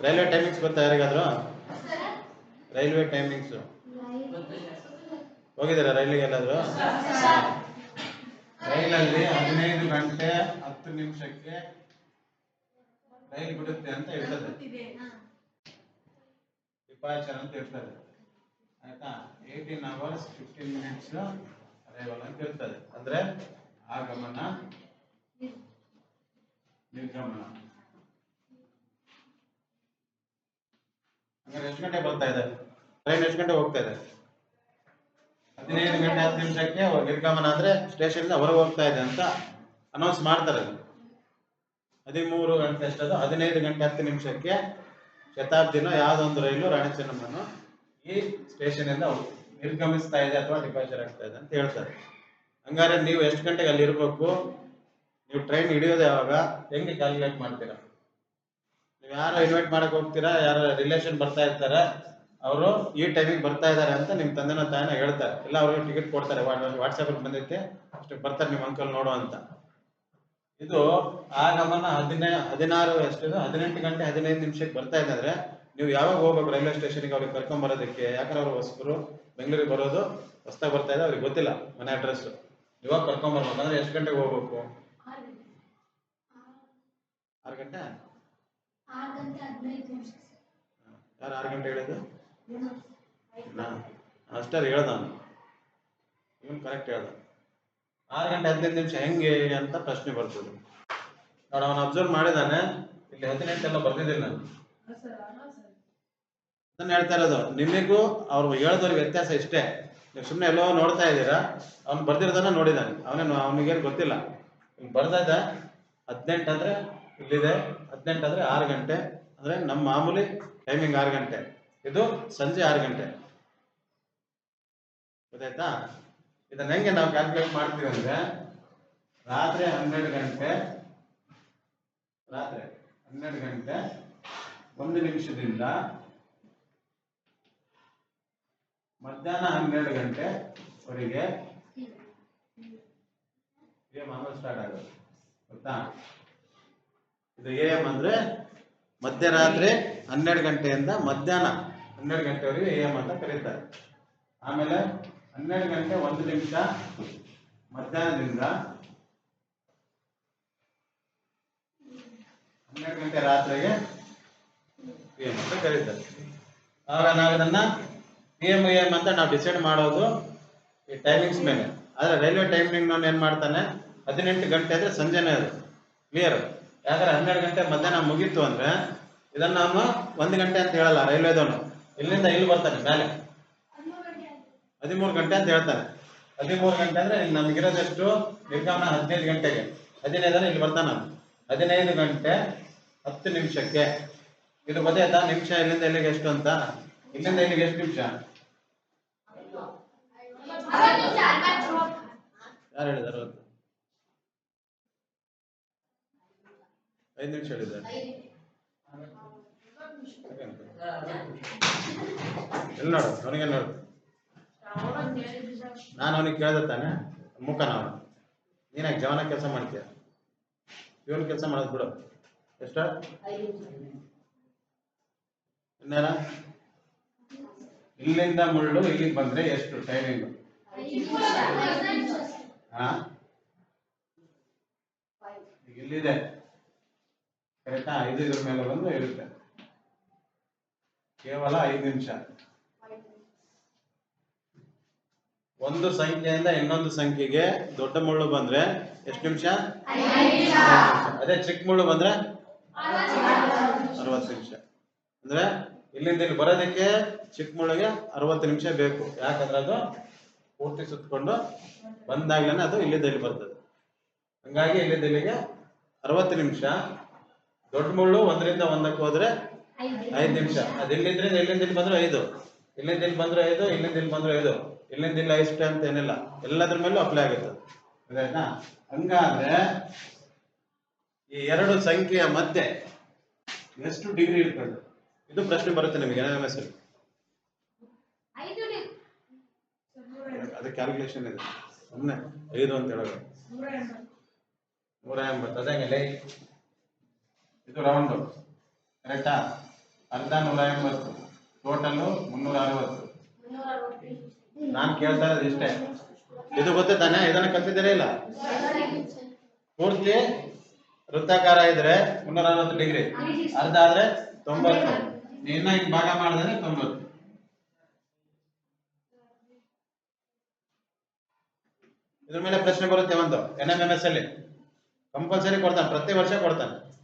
Railway timings ಗೊತ್ತಾ ಯಾರಿಗಾದ್ರು? Railway timings ಹೋಗಿದ್ದೀರಾ ರೈಲಿಗೆ ಎಲ್ಲಾದ್ರು? ರೈಲಲ್ಲಿ ಹದಿನೈದು ಗಂಟೆ ಹತ್ತು ನಿಮಿಷಕ್ಕೆ ರೈಲ್ ಬಿಡುತ್ತೆ ಅಂತ ಇರ್ತದೆ ಡಿಪಾರ್ಚರ್ ಅಂತ ಇರ್ತದೆ ಆಯ್ತಾ? Eighteen hours fifteen minutes arrival ಅಂತ ಇರ್ತದೆ ಅಂದ್ರೆ ಆಗಮನ, ನಿರ್ಗಮನ. ಹಂಗಾರೆ ಎಷ್ಟು ಗಂಟೆ ಬರ್ತಾ ಇದೆ? ಟ್ರೈನ್ ಎಷ್ಟು ಗಂಟೆ ಹೋಗ್ತಾ ಇದೆ? ಹದಿನೈದು ಗಂಟೆ ಹತ್ತು ನಿಮಿಷಕ್ಕೆ ನಿರ್ಗಮನ ಆದ್ರೆ ಸ್ಟೇಷನ್ ಹೊರಗೆ ಹೋಗ್ತಾ ಇದೆ ಅಂತ ಅನೌನ್ಸ್ ಮಾಡ್ತಾರೆ ಹದಿಮೂರು ಗಂಟೆ ಎಷ್ಟದು ಹದಿನೈದು ಗಂಟೆ ಹತ್ತು ನಿಮಿಷಕ್ಕೆ ಶತಾಬ್ದಿನ ಯಾವುದೊಂದು ರೈಲು ರಾಣಿ ಚೆನ್ನಮ್ಮನು ಈ ಸ್ಟೇಷನ್ ಇಂದ ನಿರ್ಗಮಿಸ್ತಾ ಇದೆ ಅಥವಾ ಡಿಪಾರ್ಚರ್ ಆಗ್ತಾ ಇದೆ ಅಂತ ಹೇಳ್ತಾರೆ. ಹಂಗಾರೆ ನೀವು ಎಷ್ಟು ಗಂಟೆಗೆ ಅಲ್ಲಿ ಇರಬೇಕು ನೀವು ಟ್ರೈನ್ ಹಿಡಿಯೋದು ಯಾವಾಗ ಹೆಂಗೆ ಕ್ಯಾಲ್ಕುಲೇಟ್ ಮಾಡ್ತೀರಾ? ನೀವು ಯಾರು ಇನ್ವೈಟ್ ಮಾಡಕ್ ಹೋಗ್ತೀರಾ, ಯಾರ ರಿಲೇಷನ್ ಬರ್ತಾ ಇರ್ತಾರೆ, ಅವರು ಈ ಟೈಮಿಗೆ ಬರ್ತಾ ಇದ್ದಾರೆ ಅಂತ ನಿಮ್ಮ ತಂದೆನ ತಾಯಿನ ಹೇಳ್ತಾರೆ. ಇಲ್ಲ, ಅವ್ರಿಗೆ ಟಿಕೆಟ್ ಕೊಡ್ತಾರೆ ವಾಟ್ಸಪ್ ಅಲ್ಲಿ ಬಂದೈತೆ ಅಷ್ಟು ಬರ್ತಾರೆ ನಿಮ್ಮ ಅಂಕಲ್ ನೋಡು ಅಂತ. ಇದು ಆಗಮನ ಹದಿನೈ, ಹದಿನಾರು ಎಷ್ಟಿದೆ ಹದಿನೆಂಟು ಗಂಟೆ ಹದಿನೈದು ನಿಮಿಷಕ್ಕೆ ಬರ್ತಾ ಇದೆ ಅಂದ್ರೆ ನೀವು ಯಾವಾಗ ಹೋಗ್ಬೇಕು ರೈಲ್ವೆ ಸ್ಟೇಷನ್ಗೆ ಅವ್ರಿಗೆ ಕರ್ಕೊಂಡ್ ಬರೋದಕ್ಕೆ, ಯಾಕಂದ್ರೆ ಅವ್ರ ಹೊಸಬರು, ಬೆಂಗಳೂರಿಗೆ ಬರೋದು, ಹೊಸ್ದಾಗ ಬರ್ತಾ ಇದೆ ಅವ್ರಿಗೆ ಗೊತ್ತಿಲ್ಲ ಮನೆ ಅಡ್ರೆಸ್ ಇವಾಗ ಕರ್ಕೊಂಡ್ ಬರ್ಬೇಕು, ಅಂದ್ರೆ ಎಷ್ಟು ಗಂಟೆಗೆ ಹೋಗ್ಬೇಕು? ಆರು ಗಂಟೆ? ಆರು ಗಂಟೆ ಹದಿನೈದು ನಿಮಿಷ. ಯಾರು ಆರು ಗಂಟೆ ಹೇಳಿದ್ದು? ನಾ ಅಷ್ಟೇ ಹೇಳ್ದ ಅವನು. ಇವನು ಕರೆಕ್ಟ್ ಹೇಳ್ದ. ಆರು ಗಂಟೆ ಹದಿನೈದು ನಿಮಿಷ ಹೆಂಗೆ ಅಂತ ಪ್ರಶ್ನೆ ಬರ್ತದೆ ನೋಡಿ ಅವನು ಅಬ್ಸರ್ವ್ ಮಾಡಿದಾನೆ. ಇಲ್ಲಿ ಹದಿನೆಂಟೆಲ್ಲ ಬರ್ದಿದ್ದೀನಿ ನಾನು. ಅದನ್ನ ಹೇಳ್ತಾ ಇರೋದು ನಿಮಗೂ ಅವ್ರು ಹೇಳೋದ್ರಿಗೆ ವ್ಯತ್ಯಾಸ ಇಷ್ಟೇ. ನೀವು ಸುಮ್ಮನೆ ಎಲ್ಲೋ ನೋಡ್ತಾ ಇದ್ದೀರಾ? ಅವ್ನು ಬರ್ದಿರೋದನ್ನ ನೋಡಿದಾನೆ. ಅವನೇನು ಅವನಿಗೇನು ಗೊತ್ತಿಲ್ಲ. ಇಲ್ಲಿ ಇದ್ದ ಹದಿನೆಂಟು ಅಂದ್ರೆ ಇಲ್ಲಿದೆ ಹದಿನೆಂಟು ಅಂದ್ರೆ ಆರು ಗಂಟೆ ಅಂದ್ರೆ ನಮ್ಮ ಮಾಮೂಲಿ ಟೈಮಿಂಗ್ ಆರು ಗಂಟೆ. ಇದು ಸಂಜೆ ಆರು ಗಂಟೆ. ಗೊತ್ತಾಯ್ತಾ? ಇದನ್ನ ಹೆಂಗೆ ನಾವು ಕ್ಯಾಲ್ಕುಲೇಟ್ ಮಾಡ್ತೀವಿ ಅಂದ್ರೆ ರಾತ್ರಿ ಹನ್ನೆರಡು ಗಂಟೆ ರಾತ್ರಿ ಹನ್ನೆರಡು ಗಂಟೆ ಒಂದು ನಿಮಿಷದಿಂದ ಮಧ್ಯಾಹ್ನ ಹನ್ನೆರಡು ಗಂಟೆವರೆಗೆ ಆಮೇಲೆ ಸ್ಟಾರ್ಟ್ ಆಗೋದು ಗೊತ್ತಾ? ಇದು ಎ ಎಂ ಅಂದ್ರೆ ಮಧ್ಯರಾತ್ರಿ ಹನ್ನೆರಡು ಗಂಟೆಯಿಂದ ಮಧ್ಯಾಹ್ನ ಹನ್ನೆರಡು ಗಂಟೆವರೆಗೆ ಎ ಎಂ ಅಂತ ಕರೀತಾರೆ. ಆಮೇಲೆ ಹನ್ನೆರಡು ಗಂಟೆ ಒಂದು ನಿಮಿಷ ಮಧ್ಯಾಹ್ನದಿಂದ ಹನ್ನೆರಡು ಗಂಟೆ ರಾತ್ರಿಗೆ ಅಂತ ಕರೀತಾರೆ. ಆವಾಗ ನಾವು ಇದನ್ನ ಪಿ ಎಂ ಅಂತ ನಾವು ಡಿಸೈಡ್ ಮಾಡೋದು ಈ ಟೈಮಿಂಗ್ಸ್ ಮೇಲೆ. ಆದ್ರೆ ರೈಲ್ವೆ ಟೈಮಿಂಗ್ ನಾನು ಏನ್ ಮಾಡ್ತಾನೆ? ಹದಿನೆಂಟು ಗಂಟೆ ಅಂದ್ರೆ ಸಂಜೆನೇ ಅದು. ಕ್ಲಿಯರ್ ಯಾಕಂದ್ರೆ ಹನ್ನೆರಡು ಗಂಟೆ ಮಧ್ಯಾಹ್ನ ಮುಗೀತು ಅಂದ್ರೆ ಇದನ್ನ ನಾವು ಒಂದು ಗಂಟೆ ಅಂತ ಹೇಳಲ್ಲ, ರೈಲ್ವೆದವನು. ಇಲ್ಲಿಂದ ಇಲ್ಲಿ ಬರ್ತಾನೆ ಮೇಲೆ. ಹದಿಮೂರು ಗಂಟೆ ಅಂತ ಹೇಳ್ತಾನೆ. ಹದಿಮೂರು ಗಂಟೆ ಅಂದ್ರೆ ಇಲ್ಲಿ ಇರೋದಷ್ಟು? ನಿರ್ಗಮನ ಹದಿನೈದು ಗಂಟೆಗೆ. ಹದಿನೈದು ಅಂದ್ರೆ ಇಲ್ಲಿ ಬರ್ತಾನ ಹದಿನೈದು ಗಂಟೆ ಹತ್ತು ನಿಮಿಷಕ್ಕೆ. ಇದು ಗೊತ್ತಾಯ್ತಾ ನಿಮಿಷ ಇಲ್ಲಿಂದ ಇಲ್ಲಿಗೆ ಎಷ್ಟು ಅಂತ? ಇಲ್ಲಿಂದ ಇಲ್ಲಿಗೆ ಎಷ್ಟು ನಿಮಿಷ? ಯಾರು ಹೇಳಿದಾರೆ ಐದು ನಿಮಿಷ ಹೇಳಿದ್ದಾರೆ ಎಲ್ಲಿ ನೋಡು, ಅವನಿಗೆ ನೋಡು. ನಾನು ಅವನಿಗೆ ಕೇಳಿದೆ ತಾನೆ ಮುಖ ನಾವು ನೀನಾಗ ಜವನ ಕೆಲಸ ಮಾಡ್ತೀಯ? ಇವನ್ ಕೆಲಸ ಮಾಡೋದು ಬಿಡು. ಎಷ್ಟ? ಇನ್ನೇನ ಇಲ್ಲಿಂದ ಮುಳ್ಳು, ಇಲ್ಲಿಗೆ ಬಂದ್ರೆ ಎಷ್ಟು? ಟೈಮಿಂಗ್ ಹಾ? ಇಲ್ಲಿದೆ. ಕರೆಕ್ಟಾ? ಐದು ಇದ್ರ ಮೇಲೆ ಬಂದು ಇರುತ್ತೆ. ಕೇವಲ ಐದು ನಿಮಿಷ. ಒಂದು ಸಂಖ್ಯೆಯಿಂದ ಇನ್ನೊಂದು ಸಂಖ್ಯೆಗೆ ದೊಡ್ಡ ಮುಳ್ಳು ಬಂದ್ರೆ ಎಷ್ಟು ನಿಮಿಷ? ಅದೇ ಚಿಕ್ಕ ಮುಳ್ಳು ಬಂದ್ರೆ ಅರವತ್ತು ನಿಮಿಷ. ಅಂದ್ರೆ ಇಲ್ಲಿಂದ ಇಲ್ಲಿ ಬರೋದಕ್ಕೆ ಚಿಕ್ಕ ಮುಳ್ಳಿಗೆ ಅರವತ್ತು ನಿಮಿಷ ಬೇಕು. ಯಾಕಂದ್ರೆ ಅದು ಪೂರ್ತಿ ಸುತ್ತಕೊಂಡು ಬಂದಾಗ್ಲೇನೆ ಅದು ಇಲ್ಲಿಂದ ಇಲ್ಲಿ ಬರ್ತದೆ. ಹಂಗಾಗಿ ಇಲ್ಲಿಂದ ಇಲ್ಲಿಗೆ ಅರವತ್ತು ನಿಮಿಷ. ದೊಡ್ಡ ಮುಳ್ಳು ಒಂದರಿಂದ ಒಂದಕ್ಕೆ ಹೋದ್ರೆ ಐದು ನಿಮಿಷ. ಅದು ಇಲ್ಲಿಂದ್ರೆ ಇಲ್ಲಿಂದ ಇಲ್ಲಿ ಬಂದ್ರೆ ಐದು. ಇಲ್ಲಿಂದ ಇಲ್ಲಿ ಬಂದ್ರೆ ಐದು ಇಲ್ಲಿಂದ ಇಲ್ಲಿ ಬಂದ್ರೆ ಐದು. ಇಲ್ಲಿಂದ ಇಲ್ಲಿ ಇಷ್ಟ ಅಂತ ಏನಿಲ್ಲ. ಎಲ್ಲದ್ರ ಮೇಲೂ ಅಪ್ಲೈ ಆಗುತ್ತೆ. ಹಂಗಾದ್ರೆ ಈ ಎರಡು ಸಂಖ್ಯೆಯ ಮಧ್ಯೆ ಎಷ್ಟು ಡಿಗ್ರಿ ಇರ್ತದೆ? ಇದು ಪ್ರಶ್ನೆ ಬರುತ್ತೆ ನಿಮಗೆ ಐದು ಡಿ- ಅದು ಕ್ಯಾಲ್ಕುಲೇಷನ್ ಇದೆ. ಸುಮ್ಮನೆ ಐದು ಅಂತ ಹೇಳೋದು. ನೂರ ಎಂಬತ್ತು. ಅದೇ ಇದು ರೌಂಡು ಕರೆಕ್ಟಾ ಅರ್ಧ ನೂರ ಎಂಬತ್ತು. ಟೋಟಲ್ ಮುನ್ನೂರ ಅರವತ್ತು. ನಾನ್ ಕೇಳ್ತಾ ಇರೋದು ಇಷ್ಟೇ. ಇದು ಗೊತ್ತೇ ತಾನೆ? ಇದನ್ನ ಕಲ್ತಿದ್ದೀರಾ ಇಲ್ಲ? ಪೂರ್ತಿ ವೃತ್ತಾಕಾರ ಇದ್ರೆ ಮುನ್ನೂರ ಅರವತ್ತು ಡಿಗ್ರಿ. ಅರ್ಧ ಆದ್ರೆ ತೊಂಬತ್ತು. ಇನ್ನ ಹಿಂಗ್ ಭಾಗ ಮಾಡಿದ್ರೆ ತೊಂಬತ್ತು. ಇದ್ರ ಮೇಲೆ ಪ್ರಶ್ನೆ ಬರುತ್ತೆ ಒಂದು. ಎನ್ ಎಂ ಎಂ ಎಸ್ ಅಲ್ಲಿ. ಕಂಪಲ್ಸರಿ ಕೊಡ್ತಾನೆ. ಪ್ರತಿ ವರ್ಷ ಕೊಡ್ತಾನೆ.